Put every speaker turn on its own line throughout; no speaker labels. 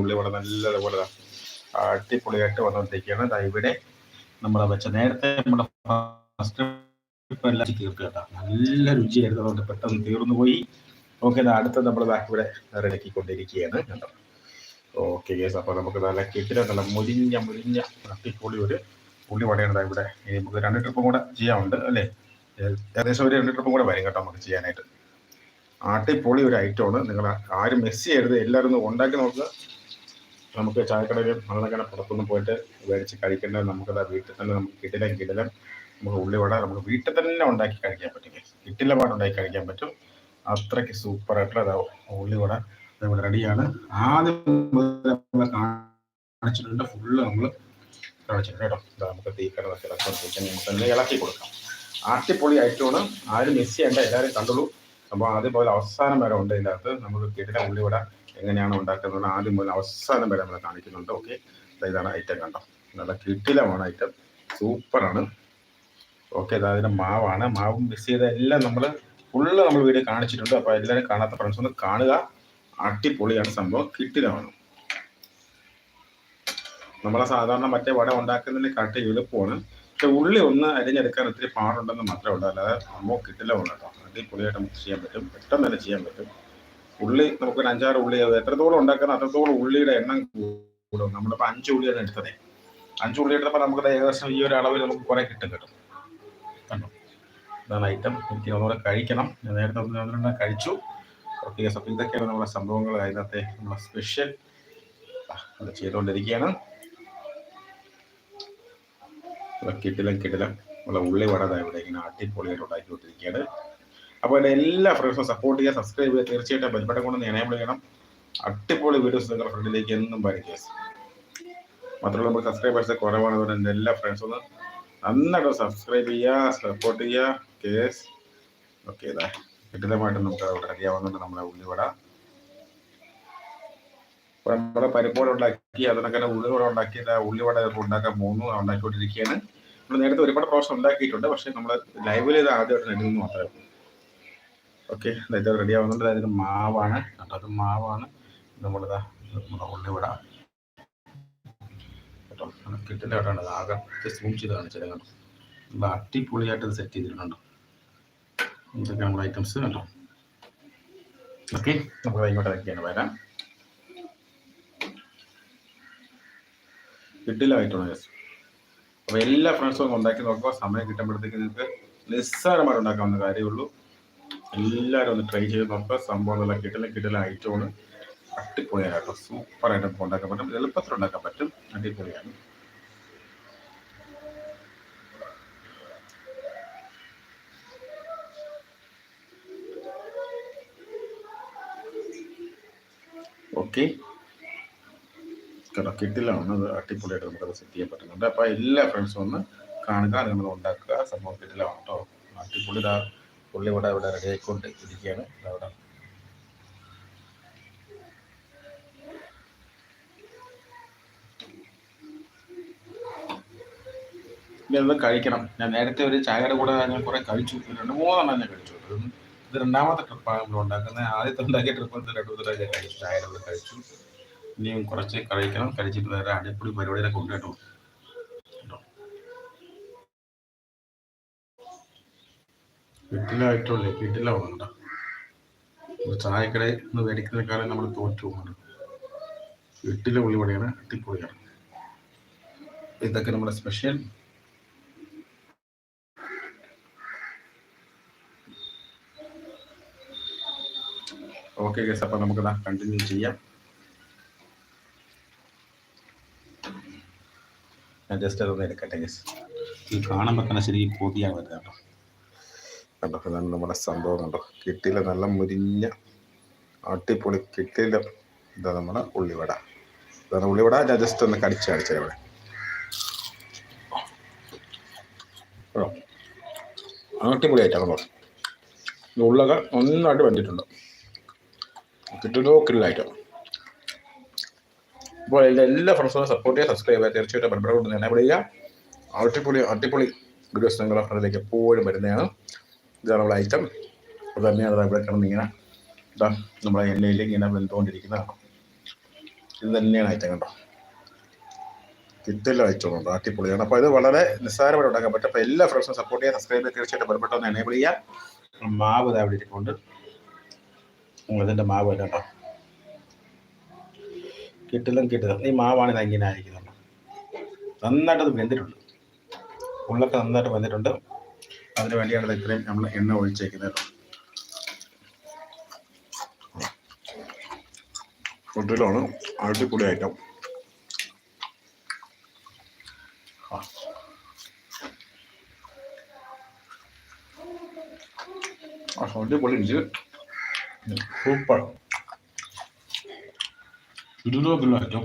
ഉള്ളിവട നല്ലതുപോലെ അടിപൊളിയായിട്ട് വന്നുകൊണ്ടിരിക്കുകയാണ് അതാ ഇവിടെ നമ്മളെ വെച്ച നേരത്തെ നമ്മുടെ ഫസ്റ്റ് തീർത്ത് കേട്ടോ. നല്ല രുചിയായിരുന്നു അതുകൊണ്ട് പെട്ടെന്ന് തീർന്നു പോയി. ഓക്കെ അടുത്ത നമ്മൾ ഇവിടെ റെഡിയാക്കിക്കൊണ്ടിരിക്കുകയാണ് കേട്ടോ. ഓക്കെ കേസ് അപ്പോൾ നമുക്ക് നല്ല കിട്ടില്ല മുരിഞ്ഞ മുരിഞ്ഞ അട്ടിപ്പൊളി ഒരു ഉള്ളി വടയാണ് ദാ ഇവിടെ. നമുക്ക് രണ്ട് ട്രിപ്പും കൂടെ ചെയ്യാനുണ്ട് അല്ലേ? ഏകദേശം ഒരു രണ്ട് ട്രിപ്പും കൂടെ വരും കേട്ടോ നമുക്ക് ചെയ്യാനായിട്ട്. ആട്ടിപ്പൊളി ഒരു ഐറ്റമാണ് നിങ്ങൾ ആരും മിസ് ചെയ്യരുത്. എല്ലാവരും ഒന്ന് ഉണ്ടാക്കി നോക്കുക. നമുക്ക് ചായക്കടയിൽ നല്ലങ്ങനെ പുറത്തൊന്നും പോയിട്ട് മേടിച്ച് കഴിക്കേണ്ടത് നമുക്കത് വീട്ടിൽ തന്നെ നമുക്ക് കിട്ടിലും കിടലും നമുക്ക് ഉള്ളിവട നമുക്ക് വീട്ടിൽ തന്നെ ഉണ്ടാക്കി കഴിക്കാൻ പറ്റും. കിട്ടില്ല പാട് ഉണ്ടാക്കി കഴിക്കാൻ പറ്റും. അത്രയ്ക്ക് ഉള്ളി ഉള്ളിവട ഇവിടെ റെഡിയാണ്. ആദ്യം കാണിച്ചിട്ടുണ്ട്. ഫുള്ള് നമ്മൾ കാണിച്ചിട്ടുണ്ട് കേട്ടോ. നമുക്ക് തീ കിടന്നൊക്കെ ഇളക്കി നമുക്ക് തന്നെ ഇളക്കി കൊടുക്കാം. ആട്ടിപ്പൊളി ഐറ്റമാണ് ആരും മിസ് ചെയ്യേണ്ട. എല്ലാവരും കണ്ടുള്ളൂ അപ്പോൾ അതേപോലെ അവസാനം വരെ ഉണ്ട് ഇതിനകത്ത്. നമുക്ക് കിടില ഉള്ളിവട എങ്ങനെയാണ് ഉണ്ടാക്കുന്നത് ആദ്യം മുതൽ അവസാനം വരെ നമ്മൾ കാണിക്കുന്നുണ്ട്. ഓക്കെ ഇതാണ് ഐറ്റം കണ്ടോ? നല്ല കിട്ടിലമാണ് ഐറ്റം സൂപ്പറാണ് ഓക്കെ അതിന്റെ മാവാണ്. മാവും മിക്സ് ചെയ്ത എല്ലാം നമ്മൾ ഫുള്ള് നമ്മൾ വീഡിയോ കാണിച്ചിട്ടുണ്ട്. അപ്പോൾ എല്ലാവരും കാണാത്ത ഫ്രണ്ട്സ് ഒന്ന് കാണുക. അടിപൊളിയാണ് സംഭവം. കിട്ടിലമാണ് നമ്മളെ സാധാരണ മറ്റേ വട ഉണ്ടാക്കുന്നതിന് കാട്ടി എളുപ്പമാണ്. പക്ഷെ ഉള്ളി ഒന്ന് അരിഞ്ഞെടുക്കാൻ ഒത്തിരി പാടുണ്ടെന്ന് മാത്രമേ ഉള്ളൂ. അല്ലാതെ നമുക്ക് കിട്ടില്ല കേട്ടോ. അടിപൊളിയായിട്ട് നമുക്ക് ചെയ്യാൻ പറ്റും. പെട്ടെന്ന് തന്നെ ചെയ്യാൻ പറ്റും. ഉള്ളി നമുക്ക് ഒരു അഞ്ചാറ് ഉള്ളി എത്രത്തോളം ഉണ്ടാക്കുന്ന അത്രത്തോളം ഉള്ളിയുടെ എണ്ണം കൂടും. നമ്മളിപ്പോൾ അഞ്ച് ഉള്ളിയാണ് എടുത്തത്. അഞ്ച് ഉള്ളി എടുത്തപ്പോൾ നമുക്ക് ഏകദേശം ഈ ഒരു അളവിൽ നമുക്ക് കുറെ കിട്ടും കിട്ടും. കണ്ടോ? ഇതാണ് ഐറ്റം എനിക്ക് ഒന്നുകൂടെ കഴിക്കണം. ഞാൻ നേരത്തെ ഒന്ന് കഴിച്ചു. ഓക്കെ അപ്പോൾ ഇതൊക്കെയാണ് നമ്മുടെ സംഭവങ്ങൾ. അതിനകത്തെ നമ്മുടെ സ്പെഷ്യൽ അത് ചെയ്തുകൊണ്ടിരിക്കുകയാണ്. കിട്ടിലും കിട്ടിലും ഉള്ള ഉള്ളി വടത ഇവിടെ ഇങ്ങനെ അടിപൊളിയായിട്ട് ഉണ്ടാക്കിക്കൊണ്ടിരിക്കുകയാണ്. അപ്പോൾ എല്ലാ ഫ്രണ്ട്സും സപ്പോർട്ട് ചെയ്യുക സബ്സ്ക്രൈബ് ചെയ്യുക തീർച്ചയായിട്ടും ബെൽബട്ടൺ കൊണ്ട് എനേബിൾ ചെയ്യണം. അടിപൊളി വീഡിയോസ് നിങ്ങളുടെ ഫ്രണ്ടിലേക്ക് എന്നും പരിചയം മാത്രമല്ല നമ്മൾ സബ്സ്ക്രൈബേഴ്സ് കുറവാണ്. അതുകൊണ്ട് എന്റെ എല്ലാ ഫ്രണ്ട്സും ഒന്ന് നന്നായിട്ട് സബ്സ്ക്രൈബ് ചെയ്യുക സപ്പോർട്ട് ചെയ്യുക കേസ് ഓക്കെ ഇതാ കെട്ടിടമായിട്ട് നമുക്ക് അവിടെ റെഡിയാവുന്നുണ്ട് നമ്മളെ ഉള്ളിവട. നമ്മുടെ പരിപ്പോടെ ഉണ്ടാക്കി അതിനൊക്കെ ഉള്ളിവട ഉണ്ടാക്കി ഉള്ളിവട ഉണ്ടാക്കാൻ മൂന്ന് ഉണ്ടാക്കിക്കൊണ്ടിരിക്കുകയാണ്. നമ്മൾ നേരത്തെ ഒരുപാട് പ്രാവശ്യം ഉണ്ടാക്കിയിട്ടുണ്ട് പക്ഷേ നമ്മൾ ലൈവിൽ ഇത് ആദ്യമായിട്ട് നേടുന്നു മാത്രമേ ഓക്കെ ഇത് റെഡി ആവുന്നുണ്ട്. അതായത് മാവാണ്. അത് മാവാണ്. നമ്മളിതാ നമ്മുടെ ഉള്ളിവിട കേട്ടോ കിട്ടില്ല കേട്ടോ ആകെ. സൂം ചെയ്ത് കാണിച്ചത് കേട്ടോ നമ്മൾ അടിപൊളിയായിട്ട് ഇത് സെറ്റ് ചെയ്തിട്ടുണ്ട് ഇതൊക്കെ നമ്മുടെ ഐറ്റംസ് കേട്ടോ ഓക്കെ നമുക്ക് ഇങ്ങോട്ട് ഇറക്കിയാണ് വരാം. കിട്ടില്ലായിട്ടാണ് അപ്പോൾ എല്ലാ ഫ്രണ്ട്സും ഉണ്ടാക്കി നോക്കുക സമയം കിട്ടുമ്പോഴത്തേക്ക് നിങ്ങൾക്ക് നിസ്സാരമായിട്ട് ഉണ്ടാക്കാവുന്ന കാര്യമുള്ളൂ എല്ലാവരും ഒന്ന് ട്രൈ ചെയ്ത് നോക്കുക സംഭവം നല്ല കിട്ടല കിട്ടല ഐറ്റമാണ് അട്ടിപ്പൊളിയാണ് സൂപ്പറായിട്ട് നമുക്ക് ഉണ്ടാക്കാൻ പറ്റും. എളുപ്പത്തിൽ ഉണ്ടാക്കാൻ പറ്റും. അടിപൊളിയാണ്. ഓക്കെ കേട്ടോ കിട്ടിലാണ് അത് അടിപൊളിയായിട്ട് നമുക്കത് സെറ്റ് ചെയ്യാൻ പറ്റുന്നുണ്ട്. അപ്പോൾ എല്ലാ ഫ്രണ്ട്സും ഒന്ന് കാണുക നമ്മൾ ഉണ്ടാക്കുക. സംഭവം കിട്ടിലാണ് കേട്ടോ. അടിപൊളി പുള്ളി ഇവിടെ ഇവിടെ റെഡി ആയിക്കൊണ്ട് ഇരിക്കുകയാണ് അവിടെ ഇതൊന്ന് കഴിക്കണം. ഞാൻ നേരത്തെ ഒരു ചായയുടെ കൂടെ ഞാൻ കുറെ കഴിച്ചു. രണ്ട് മൂന്നെണ്ണം ഞാൻ കഴിച്ചു. ഇത് രണ്ടാമത്തെ ട്രിപ്പാണ് നമ്മൾ ഉണ്ടാക്കുന്നത്. ആദ്യത്തെ ഉണ്ടാക്കിയ ട്രിപ്പ് രണ്ടു മൂന്ന് ഞാൻ കഴിച്ചു. ചായയുടെ കൂടെ കഴിച്ചു. ഇനിയും കുറച്ച് കഴിക്കണം. കഴിച്ചിട്ട് വേറെ അടിപൊളി പരിപാടിയിലൊക്കെ കൊണ്ടുപോയിട്ടു വീട്ടിലായിട്ടുള്ളേ വീട്ടില വേണ്ട ചായക്കടയിൽ നിന്ന് മേടിക്കുന്നതിനേക്കാളും നമ്മൾ തോറ്റു പോകുന്നുണ്ട്. വീട്ടിലെ ഉള്ളിവടയാണ് അടിപൊളിയാണ്. ഇതൊക്കെ നമ്മുടെ സ്പെഷ്യൽ ഓക്കെ ഗസ് അപ്പം നമുക്കതാ കണ്ടിന്യൂ ചെയ്യാം. ഞാൻ ജസ്റ്റ് അതൊന്ന് എടുക്കട്ടെ ഗസ് ഈ കാണുമ്പോൾ തന്നെ ശരി കൊതിയാണ് വരുന്നത് കേട്ടോ. കണ്ടോ? ഇതാണ് നമ്മുടെ സംഭവം കണ്ടോ? കിട്ടിയില്ല നല്ല മുരിഞ്ഞ അടിപൊളി കിട്ടിയില്ല. ഇതാ നമ്മുടെ ഉള്ളിവട. ഇതാണ് ഉള്ളിവട. ഞാൻ ജസ്റ്റ് ഒന്ന് കടിച്ച് കാണിച്ചത് ഇവിടെ. അടിപൊളി ആയിട്ടാണ് ഉള്ളൊക്കെ നന്നായിട്ട് വെന്തിട്ടുണ്ട്. കിട്ടുന്നോ കില്ലായിട്ടോ അപ്പോൾ എന്റെ എല്ലാ ഫ്രണ്ട്സും സപ്പോർട്ട് ചെയ്യുക സബ്സ്ക്രൈബ് ചെയ്യുക. തീർച്ചയായിട്ടും പരമ്പര കൊണ്ട് തന്നെ വിളിക്കുക അടിപൊളി അടിപൊളി വീഡിയോസ് ഫ്രണ്ടിലേക്ക് എപ്പോഴും വരുന്നതാണ്. ഇതാണ് നമ്മുടെ ഐറ്റം അത് തന്നെയാണ് ഇവിടെ കിടന്ന് ഇങ്ങനെ ഇതാ നമ്മുടെ എണ്ണയിൽ ഇങ്ങനെ വെന്തുകൊണ്ടിരിക്കുന്നതാണ് ഇത് തന്നെയാണ് ഐറ്റം കണ്ടോ? കിറ്റില്ല അയച്ചോളുണ്ട് അടിപൊളിയാണ്. അപ്പോൾ ഇത് വളരെ നിസ്സാരമായിട്ട് ഉണ്ടാക്കാൻ പറ്റും അപ്പോൾ എല്ലാ ഫ്രണ്ട്സും സപ്പോർട്ട് ചെയ്യാൻ സബ്സ്ക്രൈബ് ചെയ്ത് തീർച്ചയായിട്ടും ബന്ധപ്പെട്ട് ഒന്ന് എനേബിൾ ചെയ്യുക മാവ് ഇതാ ഇവിടെ ഇരിപ്പുണ്ട്. ഇതിന്റെ മാവ് അല്ല കേട്ടോ കിട്ടില്ല കിട്ടില്ല. ഈ മാവാണ് ഇത് ഇങ്ങനെ ആയിരിക്കുന്നുണ്ട് നന്നായിട്ട് അത് വെന്തിട്ടുണ്ട്. ഉള്ളൊക്കെ നന്നായിട്ട് വെന്തിട്ടുണ്ട്. അതിന് വേണ്ടിയാണ് ഇത് ഇത്രയും നമ്മൾ എണ്ണ ഒഴിച്ചേക്കുന്നത്. കേട്ടോ ഫുഡിലാണ് അടിപൊളി ഐറ്റം അടിപൊളി ഇരുപത് കിലോ ഐറ്റം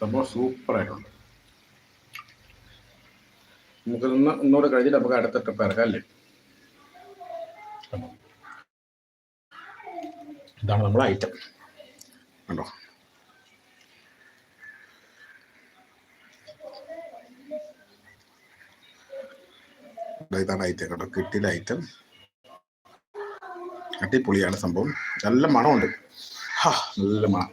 സംഭവം സൂപ്പർ ആയിട്ടുണ്ട് നമുക്ക് ഇന്ന് ഇന്നോട് കഴിഞ്ഞിട്ട് നമുക്ക് അടുത്ത ട്രിപ്പ് ഇറക്കാം അല്ലേ? ഇതാണ് നമ്മുടെ ഐറ്റം കണ്ടോ ഇതാണ് ഐറ്റം കേട്ടോ കിട്ടിയ ഐറ്റം അടിപൊളിയാണ് സംഭവം. നല്ല മണമുണ്ട്. ഹാ നല്ല മണം.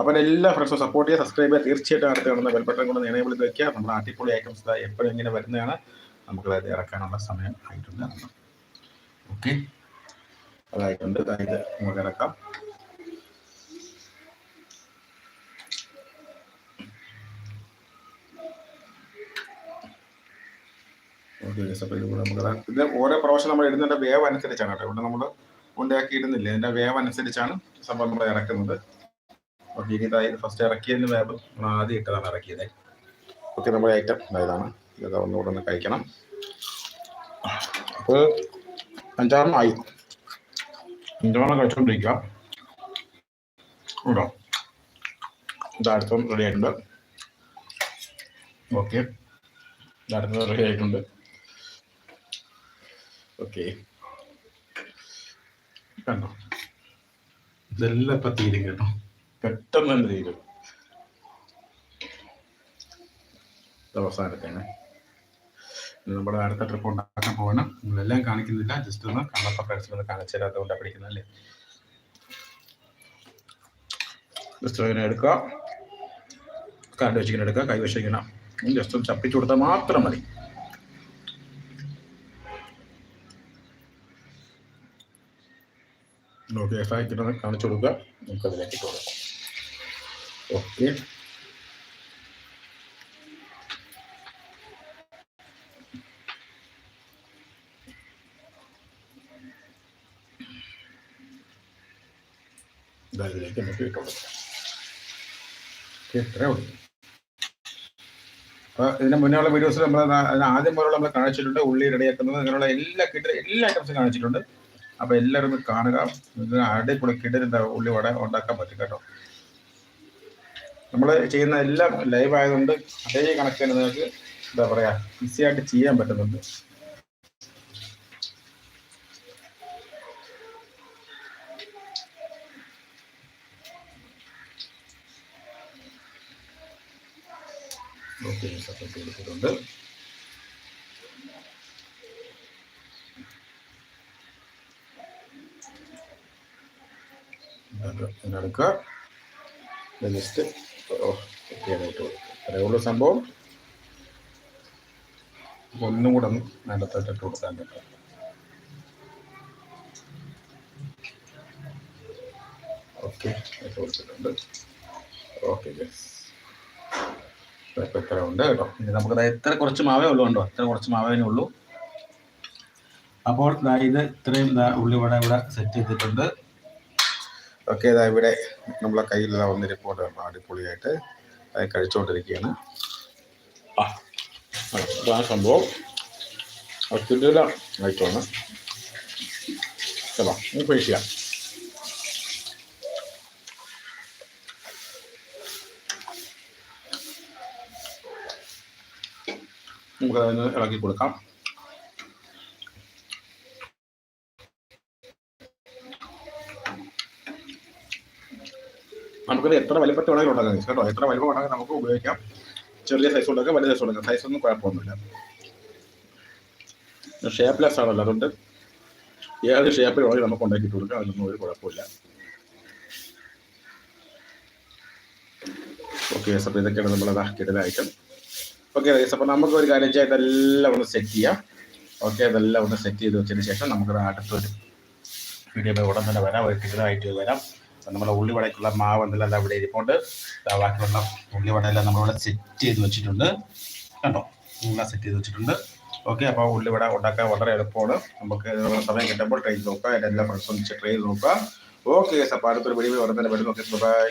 അപ്പോൾ എല്ലാ ഫ്രണ്ട്സും സപ്പോർട്ട് ചെയ്യുക സബ്സ്ക്രൈബ് ചെയ്യുക. തീർച്ചയായിട്ടും അടുത്ത് കാണുന്ന ബെൽബട്ടൺ കൊണ്ട് എനേബിൾ ചെയ്ത് വെക്കുക. നമ്മുടെ അടിപൊളി ഐറ്റംസ് എപ്പോഴും ഇങ്ങനെ വരുന്നതാണ്. നമുക്ക് അതായത് ഇറക്കാനുള്ള സമയം ആയിട്ടുണ്ട്. ഓക്കെ അതായിട്ടുണ്ട്. അതായത് നമുക്ക് ഇറക്കാം. ഇത് ഓരോ പ്രാവശ്യം നമ്മൾ ഇടുന്നതിന്റെ വേവ് അനുസരിച്ചാണ് കേട്ടോ. ഇവിടെ നമ്മൾ ഉണ്ടാക്കി ഇടുന്നില്ല ഇതിന്റെ വേവ് അനുസരിച്ചാണ് സംഭവം നമ്മൾ ഇറക്കുന്നത്. ഫസ്റ്റ് ഇറക്കിയതിന് നമ്മൾ ആദ്യം ഇട്ടതാണ് ഇറക്കിയത്. ഓക്കെ നമ്മുടെ ഐറ്റം ഇതാണ്. ഇതൊക്കെ ഒന്നുകൂടെ ഒന്ന് കഴിക്കണം. അപ്പോൾ അഞ്ചാറെണ്ണം ആയി. അഞ്ചാറെണ്ണം കഴിച്ചുകൊണ്ടിരിക്കുക കേട്ടോ ഇതടുത്തും റെഡി ആയിട്ടുണ്ട്. ഓക്കെ. ഇത് അടുത്തത് റെഡി ആയിട്ടുണ്ട്. ഓക്കെ. കണ്ടോ? ഇതെല്ലാം ഇപ്പം തീരും കേട്ടോ. പെട്ടെന്ന് തന്നെ തീരും അവസാനത്തേനെ നമ്മുടെ അടുത്ത ട്രിപ്പ് ഉണ്ടാക്കാൻ പോകണം നിങ്ങളെല്ലാം കാണിക്കുന്നില്ല. ജസ്റ്റ് ഒന്ന് കണ്ടപ്പോൾ ഫ്രണ്ട്സിനൊന്ന് കാണിച്ചു തരാത്തതുകൊണ്ടാണ് പഠിക്കുന്നല്ലേ ജസ്റ്റ് ഇങ്ങനെ എടുക്കുക. കാൽ വെച്ചിങ്ങനെ എടുക്കുക. കൈ വെച്ചിങ്ങനെ ജസ്റ്റ് ഒന്ന് ചപ്പിച്ചു കൊടുത്താൽ മാത്രം മതി. നോക്കി കാണിച്ചു കൊടുക്കുക. നമുക്ക് അതിലേക്ക് ഇട്ട് കൊടുക്കാം ഓക്കെ ഇതിലേക്ക് നമുക്ക് ഇട്ട് കൊടുക്കാം ഓക്കെ ഇത്രയേ ഉള്ളൂ അപ്പോൾ ഇതിന് മുന്നേ ഉള്ള വീഡിയോസിൽ നമ്മൾ ആദ്യം പോലുള്ള നമ്മൾ കാണിച്ചിട്ടുണ്ട് ഉള്ളി റെഡിയാക്കുന്നത്. അങ്ങനെയുള്ള എല്ലാ കിട്ട എല്ലാ ഐറ്റംസും കാണിച്ചിട്ടുണ്ട്. അപ്പോൾ എല്ലാവരും കാണുക. അടിപൊളി കിട്ടുന്ന ഉള്ളി വട ഉണ്ടാക്കാൻ പറ്റും കേട്ടോ. നമ്മൾ ചെയ്യുന്ന എല്ലാം ലൈവ് ആയതുകൊണ്ട് അതേ കണക്ട് തന്നെ നിങ്ങൾക്ക് എന്താ പറയാ ഈസി ആയിട്ട് ചെയ്യാൻ പറ്റുന്നുണ്ട്. ഓക്കെ കൊടുത്തിട്ടുണ്ട് എടുക്കുക. ജസ്റ്റ് അത്രയേ ഉള്ളൂ സംഭവം. ഒന്നുകൂടെ ഒന്നും കൂടെ ഒന്ന് നിലത്തോട്ട് കൊടുക്കാൻ പറ്റും. ഓക്കെ കൊടുത്തിട്ടുണ്ട്. ഓക്കെ ഇപ്പം ഇത്ര ഉണ്ട് കേട്ടോ. ഇനി നമുക്ക് ഇത്ര കുറച്ച് മാവേ ഉള്ളൂ കണ്ടോ? ഇത്ര കുറച്ച് മാവേനേ ഉള്ളൂ. അപ്പോൾ ഇത് ഇത്രയും ഉള്ളിവട ഇവിടെ സെറ്റ് ചെയ്തിട്ടുണ്ട്. ഓക്കെ ഇതാ ഇവിടെ നമ്മളെ കയ്യിലുള്ള വന്നിരിപ്പോട്ട് അടിപൊളിയായിട്ട് അത് കഴിച്ചുകൊണ്ടിരിക്കുകയാണ് ആ സംഭവം. കിട്ടില്ല ആയിട്ടാണ് ചലോ നമുക്ക് ഫേസ് ചെയ്യാം. നമുക്കതിന് ഇളക്കി കൊടുക്കാം. നമുക്കത് എത്ര വലിപ്പത്തിൽ വേണമെങ്കിലും ഉണ്ടാക്കാം കേട്ടോ എത്ര വലിപ്പം വേണമെങ്കിൽ നമുക്ക് ഉപയോഗിക്കാം. ചെറിയ സൈസ് ഉണ്ടാക്കാം വലിയ സൈസ് കൊടുക്കാം സൈസ് ഒന്നും കുഴപ്പമൊന്നുമില്ല. ഷേപ്പ്ലെസ് ആണല്ലോ അതുകൊണ്ട് ഏത് ഷേപ്പിൽ വേണമെങ്കിൽ നമുക്ക് ഉണ്ടാക്കിയിട്ട് കൊടുക്കാം. അതിനൊന്നും ഒരു കുഴപ്പമില്ല. ഓക്കെ അപ്പോൾ ഇതൊക്കെയാണ് നമ്മൾ കിട്ടുന്ന ഐറ്റം ഓക്കെ അപ്പോൾ നമുക്ക് ഒരു കാര്യം ചെയ്യാം. ഇതെല്ലാം ഒന്ന് സെറ്റ് ചെയ്യാം. ഓക്കെ അതെല്ലാം ഒന്ന് സെറ്റ് ചെയ്ത് വെച്ചതിന് ശേഷം നമുക്ക് അടുത്തൊരു വീഡിയോ ഉടൻ തന്നെ വരാം. ഒരു കിടലായിട്ട് വരാം. നമ്മുടെ ഉള്ളിവടയ്ക്കുള്ള മാവ് എന്തെല്ലാം അവിടെ ഇരിപ്പുണ്ട്. ബാക്കിയുള്ള ഉള്ളിവടയെല്ലാം നമ്മളിവിടെ സെറ്റ് ചെയ്ത് വെച്ചിട്ടുണ്ട്. കണ്ടോ? എല്ലാം സെറ്റ് ചെയ്ത് വെച്ചിട്ടുണ്ട്. ഓക്കെ അപ്പോൾ ഉള്ളിവട ഉണ്ടാക്കാൻ വളരെ എളുപ്പമാണ്. നമുക്ക് സമയം കിട്ടുമ്പോൾ ട്രെയിൻ നോക്കാം. അതിന്റെ എല്ലാ ഫ്രണ്ട്സും ട്രെയിൻ നോക്കാം ഓക്കെ അപ്പോൾ അടുത്തൊരു വെടിവ് തന്നെ വരുന്നു ഓക്കെ ബൈ